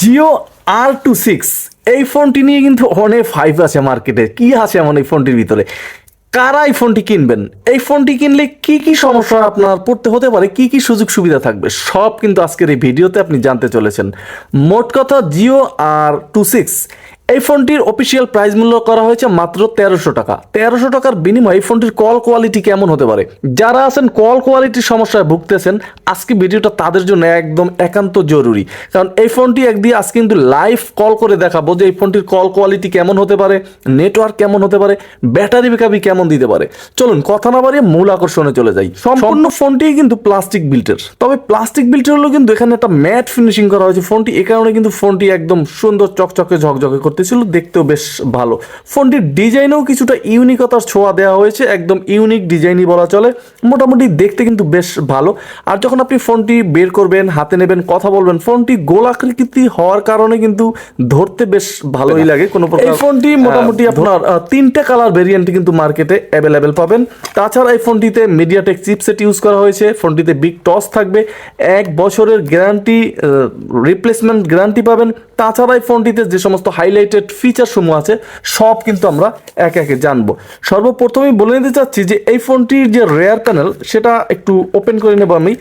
জিও আর two six এই ফোনটি নিয়ে কিন্তু অনেক ফাইভ আছে মার্কেটে কি আছে এমন এই ফোনটির ভিতরে? কারা এই ফোনটি কিনবেন? এই ফোনটি কিনলে কি কি সমস্যা আপনার পড়তে হতে পারে? কি কি সুযোগ সুবিধা থাকবে? সব কিন্তু আজকের এই ভিডিওতে আপনি জানতে চলেছেন। মোট কথা জিও আর টু সিক্স এই ফোনটির অফিসিয়াল প্রাইস মূল্য করা হয়েছে মাত্র তেরোশো টাকা। তেরোশো টাকার বিনিময়ে এই ফোনটির কল কোয়ালিটি কেমন হতে পারে? যারা আছেন কল কোয়ালিটির সমস্যায় ভুগতেছেন আজকে ভিডিওটা তাদের জন্য একদম একান্ত জরুরি। কারণ এই ফোনটি একদিকে আজকে কিন্তু লাইভ কল করে দেখাবো যে এই ফোনটির কল কোয়ালিটি কেমন হতে পারে নেটওয়ার্ক কেমন হতে পারে ব্যাটারি ব্যাকআপই কেমন দিতে পারে। চলুন কথা না বাড়িয়ে মূল আকর্ষণে চলে যাই। সম্পূর্ণ ফোনটি কিন্তু প্লাস্টিক বিল্টের তবে প্লাস্টিক বিল্টের হলো কিন্তু এখানে একটা ম্যাট ফিনিশিং করা হয়েছে। ফোনটি এ কারণে কিন্তু ফোনটি একদম সুন্দর চকচকে ঝকঝকে করতেছিল দেখতেও বেশ ভালো। ফোনটির ডিজাইনেও কিছুটা ইউনিকতার ছোঁয়া দেওয়া হয়েছে একদম ইউনিক ডিজাইনই বলা চলে। মোটামুটি দেখতে কিন্তু বেশ ভালো। আর যখন আপনি ফোনটি বের করবেন হাতে নেবেন কথা বলবেন ফোনটি গোলাকৃতি হওয়ার কারণে কিন্তু ধরতে বেশ ভালোই লাগে। কোনো প্রকার ফোনটি মোটামুটি আপনার তিনটে কালার ভেরিয়েন্ট কিন্তু মার্কেটে অ্যাভেলেবেল পাবেন। তাছাড়া এই ফোনটিতে মিডিয়াটেক চিপসেট ইউজ করা হয়েছে। ফোনটিতে বিগ টস থাকবে। এক বছরের গ্যারান্টি রিপ্লেসমেন্ট গ্যারান্টি পাবেন। তাছাড়া এই ফোনটিতে যে সমস্ত হাইলাইটেড ফিচার সমূহ আছে, সব কিন্তু আমরা একে একে জানব। সর্বপ্রথমেই বলে নিতে চাচ্ছি যে এই ফোনটির যে রেয়ার প্যানেল সেটা একটু ওপেন করে নেব আমি।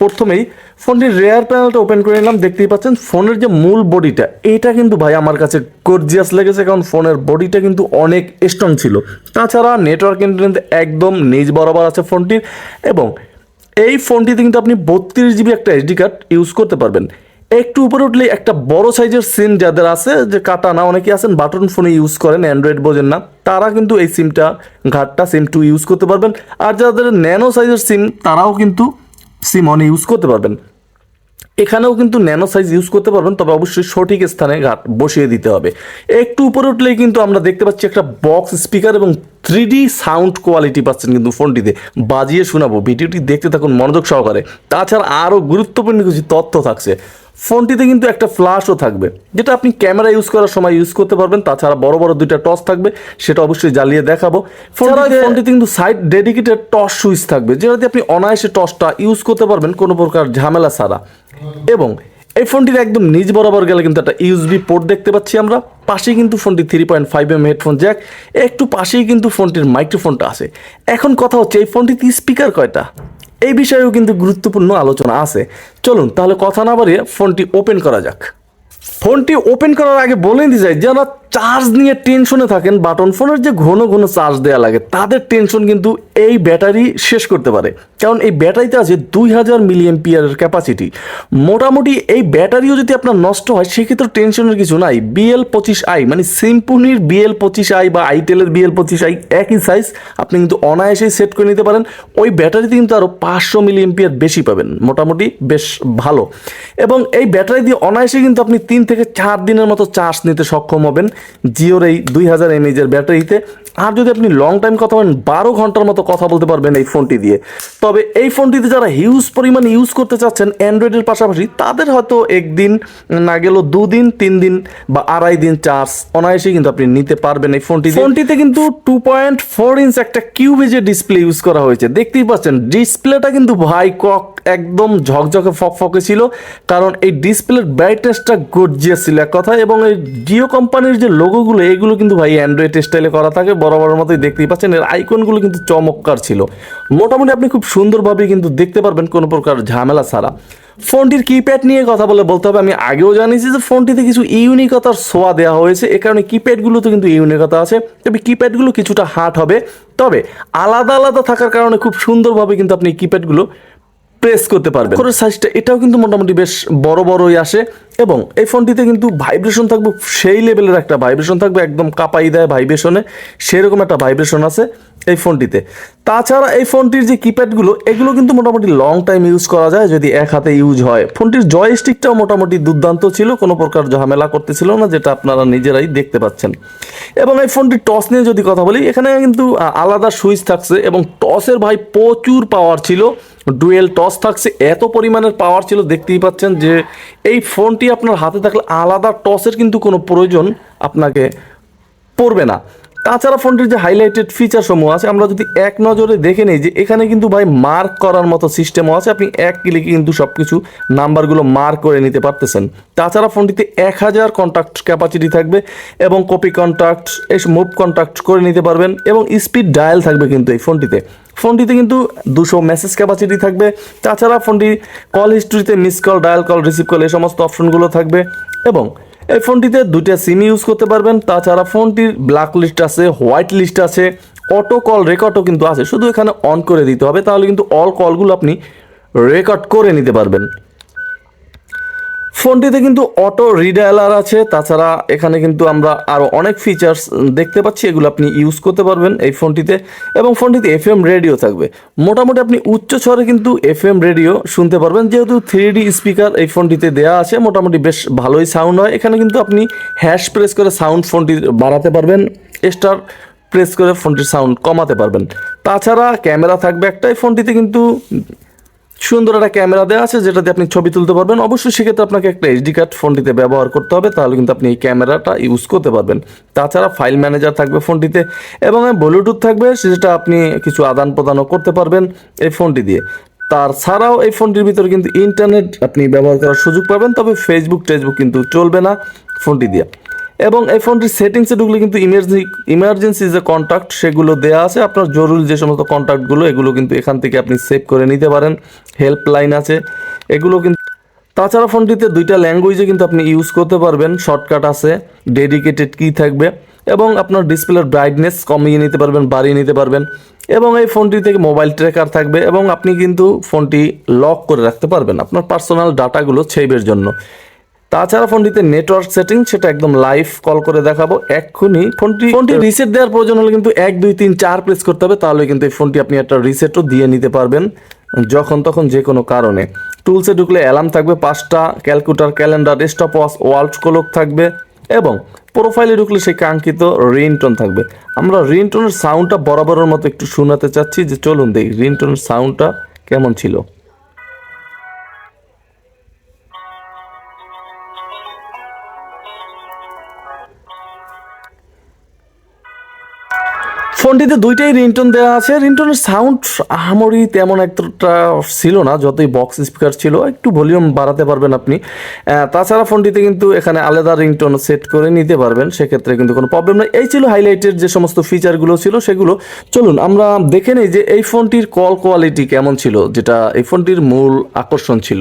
প্রথমেই ফোনটির রেয়ার প্যানেলটা ওপেন করে নিলাম, দেখতেই পাচ্ছেন ফোনের যে মূল বডিটা, এইটা কিন্তু ভাই আমার কাছে গর্জিয়াস লেগেছে, কারণ ফোনের বডিটা কিন্তু অনেক স্ট্রং ছিল। তাছাড়া নেটওয়ার্ক ইন্টারনেট একদম নিজ বরাবর আছে ফোনটির, এবং এই ফোনটিতে কিন্তু আপনি বত্রিশ জিবি একটা এইচডি কার্ড ইউজ করতে পারবেন। একটু উপরে উঠলে একটা বড় সাইজের সিম যাদের আছে, যে কাটা না অনেকে আছেন, বাটন ফোনে ইউজ করেন অ্যান্ড্রয়েড বোঝেন না, তারা কিন্তু এই সিমটা, ঘাটটা সিম টু ইউজ করতে পারবেন। আর যাদের ন্যানো সাইজের সিম, তারাও কিন্তু সিম অন ইউজ করতে পারবেন। এখানেও কিন্তু ন্যানো সাইজ ইউজ করতে পারবেন, তবে অবশ্যই সঠিক স্থানে ঘাট বসিয়ে দিতে হবে। একটু উপরে উঠলেই কিন্তু আমরা দেখতে পাচ্ছি একটা বক্স স্পিকার এবং থ্রি সাউন্ড কোয়ালিটি পাচ্ছেন কিন্তু ফোনটিতে। বাজিয়ে শোনাবো, ভিডিওটি দেখতে থাকুন মনোযোগ সহকারে। তাছাড়া আরও গুরুত্বপূর্ণ কিছু তথ্য থাকছে। ফোনটিতে কিন্তু একটা ফ্ল্যাশও থাকবে যেটা আপনি ক্যামেরা ইউজ করার সময় ইউজ করতে পারবেন। তাছাড়া বড় বড় দুইটা টস থাকবে সেটা অবশ্যই জ্বালিয়ে দেখাবো। ফোনটিতে কিন্তু সাইড ডেডিকেটেড টস সুইচ থাকবে যেটা দিয়ে আপনি অনায়াসে টসটা ইউজ করতে পারবেন কোনো প্রকার ঝামেলা ছাড়া। এবং এই ফোনটির একদম নিজ বরাবর গেলে কিন্তু একটা ইউএসবি পোর্ট দেখতে পাচ্ছি আমরা। পাশেই কিন্তু ফোনটি three point five M headphone jack একটু পাশেই কিন্তু ফোনটির মাইক্রোফোনটা আছে। এখন কথা হচ্ছে এই ফোনটিতে স্পিকার কয়টা? এই বিষয়েও কিন্তু গুরুত্বপূর্ণ আলোচনা আছে। চলুন তাহলে কথা না বাড়িয়ে ফোনটি ওপেন করা যাক। ফোনটি ওপেন করার আগে বলে দিতে চাই যারা চার্জ নিয়ে টেনশনে থাকেন বাটন ফোনের যে ঘন ঘন চার্জ দেওয়া লাগে, তাদের টেনশন কিন্তু এই ব্যাটারি শেষ করতে পারে। কারণ এই ব্যাটারিতে আছে দুই হাজার মিলিয়ন পিয়ারের ক্যাপাসিটি মোটামুটি এই ব্যাটারিও যদি আপনার নষ্ট হয়, সেক্ষেত্রে টেনশনের কিছু নাই। বিএল পঁচিশ আই মানে সিম্পুনির বিএল পঁচিশ আই বা আইটেলের বিএল পঁচিশ আই একই সাইজ আপনি কিন্তু অনায়াসেই সেট করে নিতে পারেন। ওই ব্যাটারিতে কিন্তু আরও পাঁচশো মিলিয়ন পিয়ার বেশি পাবেন। মোটামুটি বেশ ভালো। এবং এই ব্যাটারি দিয়ে অনায়াসে কিন্তু আপনি তিন থেকে চার দিনের মতো চার্জ নিতে সক্ষম হবেন। জিওর এই দুই হাজার এমএজের ব্যাটারিতে। আর যদি আপনি লং টাইম কথা বলেন, বারো ঘণ্টার মতো কথা বলতে পারবেন এই ফোনটি দিয়ে। তবে এই ফোনটিতে যারা হিউজ পরিমাণ ইউজ করতে চাচ্ছেন অ্যান্ড্রয়েডের পাশাপাশি, তাদের হয়তো একদিন না গেলেও দুদিন তিন দিন বা আড়াই দিন চার্জ অনায়াসেই কিন্তু আপনি নিতে পারবেন এই ফোনটি ফোনটিতে কিন্তু টু পয়েন্ট ফোর ইঞ্চ একটা কিউবেজের ডিসপ্লে ইউজ করা হয়েছে, দেখতেই পাচ্ছেন ডিসপ্লেটা কিন্তু ভাই কক, একদম ঝকঝকে ফকফকে ছিল। কারণ এই ডিসপ্লের ব্রাইটনেসটা গর্জিয়াস ছিল এক কথা এবং এই জিও কোম্পানির যে লোগোগুলো এগুলো কিন্তু ভাই অ্যান্ড্রয়েড স্টাইলে করা থাকে বড় মতোই দেখতেই পাচ্ছেন। এর আইকনগুলো কিন্তু চমৎকার ছিল। মোটামুটি আপনি খুব সুন্দরভাবে কিন্তু দেখতে পারবেন কোনো প্রকার ঝামেলা ছাড়া। ফোনটির কিপ্যাড নিয়ে কথা বলে বলতে হবে। আমি আগেও জানিয়েছি যে ফোনটিতে কিছু ইউনিকতার ছোঁয়া দেওয়া হয়েছে। এ কারণে কিপ্যাডগুলোতে কিন্তু ইউনিকতা আছে। তবে কিপ্যাডগুলো কিছুটা হার্ড হবে। তবে আলাদা আলাদা থাকার কারণে খুব সুন্দরভাবে কিন্তু আপনি কিপ্যাডগুলো প্রেস করতে পারবেন। করে সাইজটা এটাও কিন্তু মোটামুটি বেশ বড় বড়ই আসে। এবং এই ফোনটিতে কিন্তু ভাইব্রেশন থাকবে, সেই লেভেলের একটা ভাইব্রেশন থাকবে, একদম কাঁপাই দেয় ভাইব্রেশনে সেরকম একটা ভাইব্রেশন আছে। এই ফোনটিতে। তাছাড়া এই ফোনটির যে কিপ্যাডগুলো এগুলো কিন্তু মোটামুটি লং টাইম ইউজ করা যায় যদি এক হাতে ইউজ হয়। ফোনটির জয়স্টিকটাও মোটামুটি দুর্দান্ত ছিল, কোনো প্রকার ঝামেলা করতেছিল না, যেটা আপনারা নিজেরাই দেখতে পাচ্ছেন। এবং এই ফোনটির টস নিয়ে যদি কথা বলি, এখানে কিন্তু আলাদা সুইচ থাকছে এবং টসের ভাই প্রচুর পাওয়ার ছিল ডুয়েল টস থাকছে, এত পরিমাণের পাওয়ার ছিল, দেখতেই পাচ্ছেন যে এই ফোনটি আপনার হাতে থাকলে আলাদা টসের কিন্তু কোনো প্রয়োজন আপনাকে পড়বে না। তাছাড়া ফোনটির যে হাইলাইটেড ফিচার সমূহ আছে, আমরা যদি এক নজরে দেখে নিই যে এখানে কিন্তু ভাই মার্ক করার মতো সিস্টেমও আছে, আপনি এক ক্লিকে কিন্তু সব কিছু নাম্বারগুলো মার্ক করে নিতে পারতেছেন। তাছাড়া ফোনটিতে এক হাজার কন্ট্যাক্ট ক্যাপাসিটি থাকবে এবং কপি কন্ট্যাক্ট এই মুভ কন্ট্যাক্ট করে নিতে পারবেন এবং স্পিড ডায়াল থাকবে কিন্তু এই ফোনটিতে। ফোনটিতে কিন্তু দুশো মেসেজ ক্যাপাসিটি থাকবে। তাছাড়া ফোনটি call হিস্ট্রিতে miss call dial call receive call এই সমস্ত অপশনগুলো থাকবে এবং এই ফোনটিতে দুইটা সিম ইউজ করতে পারবেন। তাছাড়া ফোনটির ব্ল্যাক লিস্ট আছে হোয়াইট লিস্ট আছে অটো কল রেকর্ডও কিন্তু আছে। শুধু এখানে অন করে দিতে হবে, তাহলে কিন্তু অল কলগুলো আপনি রেকর্ড করে নিতে পারবেন। ফোনটিতে কিন্তু অটো রিডায়ালার আছে। তাছাড়া এখানে কিন্তু আমরা আরও অনেক ফিচার্স দেখতে পাচ্ছি। এগুলো আপনি ইউজ করতে পারবেন এই ফোনটিতে এবং ফোনটিতে এফ এম রেডিও থাকবে। মোটামুটি আপনি উচ্চ স্বরে কিন্তু এফ এম রেডিও শুনতে পারবেন। যেহেতু থ্রি ডি স্পিকার এই ফোনটিতে দেওয়া আছে, মোটামুটি বেশ ভালোই সাউন্ড হয়। এখানে কিন্তু আপনি হ্যাশ প্রেস করে সাউন্ড ফোনটি বাড়াতে পারবেন। স্টার প্রেস করে ফোনটির সাউন্ড কমাতে পারবেন। তাছাড়া ক্যামেরা থাকবে একটা এই ফোনটিতে কিন্তু সুন্দর একটা ক্যামেরা দেওয়া আছে যেটাতে আপনি ছবি তুলতে পারবেন। অবশ্যই সেক্ষেত্রে আপনাকে একটা এইচডি কার্ড ফোনটিতে ব্যবহার করতে হবে, তাহলে কিন্তু আপনি এই ক্যামেরাটা ইউজ করতে পারবেন। তাছাড়া ফাইল ম্যানেজার থাকবে ফোনটিতে এবং ব্লুটুথ থাকবে, সেটা আপনি কিছু আদান প্রদানও করতে পারবেন এই ফোনটি দিয়ে। তার ছাড়াও এই ফোনটির ভিতরে কিন্তু ইন্টারনেট আপনি ব্যবহার করার সুযোগ পাবেন, তবে ফেসবুক টেসবুক কিন্তু চলবে না ফোনটি দিয়ে। এবং এই ফোনটির সেটিংসে ঢুকলে কিন্তু ইমার্জেন্সি ইমার্জেন্সি যে কন্ট্যাক্ট সেগুলো দেওয়া আছে, আপনার জরুরি যে সমস্ত কন্ট্যাক্টগুলো এগুলো কিন্তু এখান থেকে আপনি সেভ করে নিতে পারেন। হেল্পলাইন আছে। এগুলো কিন্তু তাছাড়া ফোনটিতে দুইটা ল্যাঙ্গুয়েজে কিন্তু আপনি ইউজ করতে পারবেন। শর্টকাট আছে ডেডিকেটেড কি থাকবে, এবং আপনার ডিসপ্লের ব্রাইটনেস কমিয়ে নিতে পারবেন, বাড়িয়ে নিতে পারবেন। এবং এই ফোনটি থেকে মোবাইল ট্র্যাকার থাকবে, এবং আপনি কিন্তু ফোনটি লক করে রাখতে পারবেন আপনার পার্সোনাল ডাটাগুলো সেভের জন্য। তাছাড়া ফোনটিতে নেটওয়ার্ক সেটিং সেটা একদম লাইভ কল করে দেখাবো এক্ষুনি। ফোনটি ফোনটি রিসেট দেওয়ার প্রয়োজন হলে কিন্তু এক দুই তিন চার প্রেস করতে হবে তাহলে কিন্তু এই ফোনটি আপনি একটা রিসেটও দিয়ে নিতে পারবেন যখন তখন যে কোনো কারণে। টুলসে ঢুকলে অ্যালার্ম থাকবে পাঁচটা calculator calendar stop watch world clock থাকবে এবং প্রোফাইলে ঢুকলে সেই কাঙ্ক্ষিত রিংটোন থাকবে। আমরা রিংটোনের সাউন্ডটা বরাবরের মতো একটু শোনাতে চাচ্ছি যে চলুন দেখি রিংটোনের সাউন্ডটা কেমন ছিল। ফোনটিতে দুইটাই রিংটোন দেওয়া আছে। রিংটোনের সাউন্ড আহামরি তেমন একটা ছিল না, যতই বক্স স্পিকার ছিল, একটু ভলিউম বাড়াতে পারবেন আপনি। তাছাড়া ফোনটিতে কিন্তু এখানে আলাদা রিংটোন সেট করে নিতে পারবেন, সেক্ষেত্রে কিন্তু কোনো প্রবলেম নেই। এই ছিল হাইলাইটের যে সমস্ত ফিচারগুলো ছিল, সেগুলো চলুন আমরা দেখে নিই যে এই ফোনটির কল কোয়ালিটি কেমন ছিল, যেটা এই ফোনটির মূল আকর্ষণ ছিল।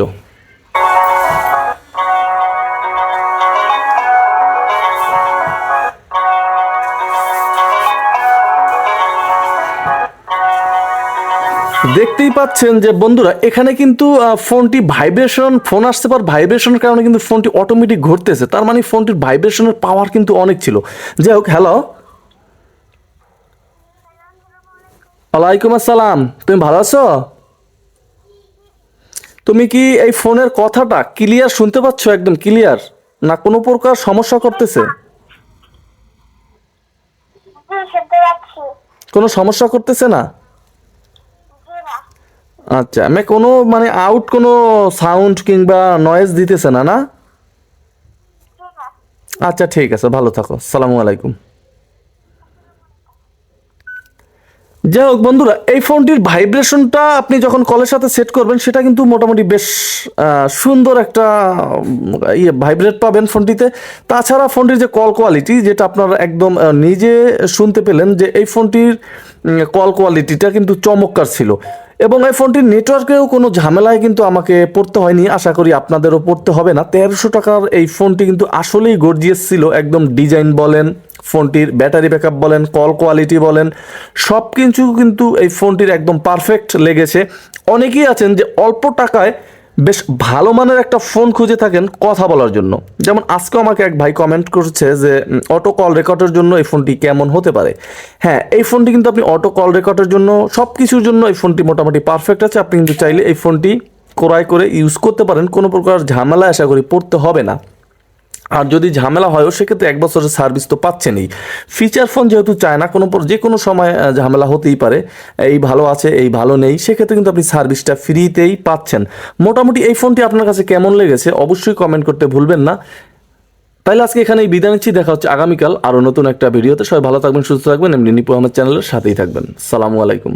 দেখতেই পাচ্ছেন যে বন্ধুরা এখানে কিন্তু ফোনটি ভাইব্রেশন ফোন আসতে পার ভাইব্রেশনের কারণে কিন্তু ফোনটি অটোমেটিক ঘুরতেছে। তার মানে ফোনটির ভাইব্রেশনের পাওয়ার কিন্তু অনেক ছিল। যাই হোক হ্যালো ওয়ালাইকুম আসসালাম। তুমি ভালো আছো? তুমি কি এই ফোনের কথাটা ক্লিয়ার শুনতে পাচ্ছ একদম ক্লিয়ার না কোনো প্রকার সমস্যা করতেছে? পাচ্ছি। কোনো সমস্যা করতেছে না? আচ্ছা আমি কোনো মানে আউট কোনো সাউন্ড কিংবা নয়েজ দিতেছে না? না। আচ্ছা ঠিক আছে ভালো থাকো। সালামু আলাইকুম। যাই হোক বন্ধুরা, এই ফোনটির ভাইব্রেশনটা আপনি যখন কলের সাথে সেট করবেন, সেটা কিন্তু মোটামুটি বেশ সুন্দর একটা ইয়ে ভাইব্রেট পাবেন ফোনটিতে। তাছাড়া ফোনটির যে কল কোয়ালিটি যেটা আপনারা একদম নিজে শুনতে পেলেন যে এই ফোনটির কল কোয়ালিটিটা কিন্তু চমৎকার ছিল। এবং এই ফোনটির নেটওয়ার্কেও কোনো ঝামেলায় কিন্তু আমাকে পড়তে হয়নি, আশা করি আপনাদেরও পড়তে হবে না। তেরোশো টাকার এই ফোনটি কিন্তু আসলেই গর্জিয়াস ছিল, একদম ডিজাইন বলেন ফোনটির ব্যাটারি ব্যাকআপ বলেন, কল কোয়ালিটি বলেন, সব কিছু কিন্তু এই ফোনটির একদম পারফেক্ট লেগেছে। অনেকেই আছেন যে অল্প টাকায় বেশ ভালো মানের একটা ফোন খুঁজে থাকেন কথা বলার জন্য। যেমন আজকে আমাকে এক ভাই কমেন্ট করছে যে অটো কল রেকর্ডের জন্য এই ফোনটি কেমন হতে পারে? হ্যাঁ এই ফোনটি কিন্তু আপনি অটো কল রেকর্ডের জন্য, সব কিছুর জন্য এই ফোনটি মোটামুটি পারফেক্ট আছে। আপনি কিন্তু চাইলে এই ফোনটি ক্রয় করে ইউজ করতে পারেন। কোনো প্রকার ঝামেলা আশা করি পড়তে হবে না। আর যদি ঝামেলা হয়ও, সেক্ষেত্রে এক বছরের সার্ভিস তো পাচ্ছেনই। ফিচার ফোন যেহেতু চায় না, কোনো যে কোনো সময় ঝামেলা হতেই পারে। এই ভালো আছে, এই ভালো নেই, সেক্ষেত্রে কিন্তু আপনি সার্ভিসটা ফ্রিতেই পাচ্ছেন। মোটামুটি এই ফোনটি আপনার কাছে কেমন লেগেছে, অবশ্যই কমেন্ট করতে ভুলবেন না। তাইলে আজকে এখানেই বিদায় নিচ্ছি, দেখা হচ্ছে আগামীকাল আরও নতুন একটা ভিডিওতে। সবাই ভালো থাকবেন, সুস্থ থাকবেন, এমনি নিপু আমার চ্যানেলের সাথেই থাকবেন। সালামু আলাইকুম।